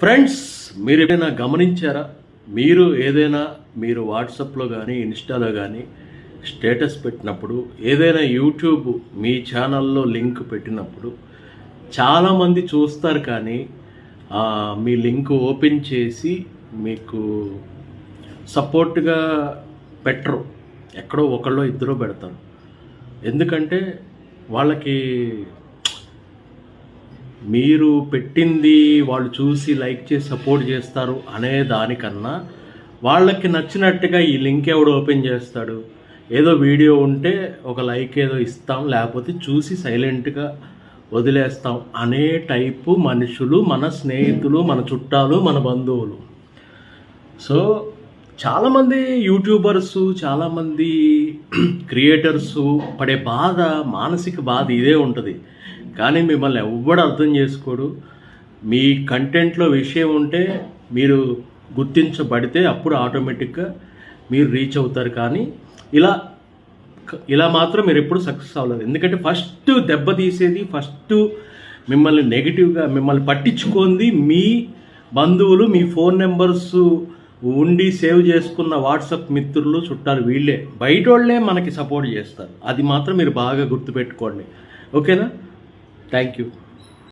Friends మీరు ఏదైనా గమనించారా? మీరు ఏదైనా మీరు వాట్సాప్లో కానీ ఇన్స్టాలో కానీ స్టేటస్ పెట్టినప్పుడు ఏదైనా యూట్యూబ్ మీ ఛానల్లో లింక్ పెట్టినప్పుడు చాలామంది చూస్తారు కానీ మీ లింక్ ఓపెన్ చేసి మీకు సపోర్ట్గా పెట్టరు. ఎక్కడో ఒకళ్ళో ఇద్దరో పెడతారు. ఎందుకంటే వాళ్ళకి మీరు పెట్టింది వాళ్ళు చూసి లైక్ చేసి సపోర్ట్ చేస్తారు అనే దానికన్నా వాళ్ళకి నచ్చినట్టుగా ఈ లింక్ ఎవడు ఓపెన్ చేస్తాడు? ఏదో వీడియో ఉంటే ఒక లైక్ ఏదో ఇస్తాం లేకపోతే చూసి సైలెంట్గా వదిలేస్తాం అనే టైపు మనుషులు మన స్నేహితులు మన చుట్టాలు మన బంధువులు. సో చాలామంది యూట్యూబర్స్ చాలామంది క్రియేటర్స్ పడే బాధ మానసిక బాధ ఇదే ఉంటుంది. కానీ మిమ్మల్ని ఎవ్వడు అర్థం చేసుకోడు. మీ కంటెంట్లో విషయం ఉంటే మీరు గుర్తించబడితే అప్పుడు ఆటోమేటిక్గా మీరు రీచ్ అవుతారు. కానీ ఇలా ఇలా మాత్రం మీరు ఎప్పుడు సక్సెస్ అవ్వలేదు. ఎందుకంటే ఫస్ట్ దెబ్బ తీసేది ఫస్ట్ మిమ్మల్ని నెగిటివ్గా మిమ్మల్ని పట్టించుకుంది మీ బంధువులు మీ ఫోన్ నెంబర్స్ ఉండి సేవ్ చేసుకున్న వాట్సాప్ మిత్రులు చుట్టాలు వీళ్ళే. బయట వాళ్ళే మనకి సపోర్ట్ చేస్తారు. అది మాత్రం మీరు బాగా గుర్తుపెట్టుకోండి. ఓకేనా? Thank you.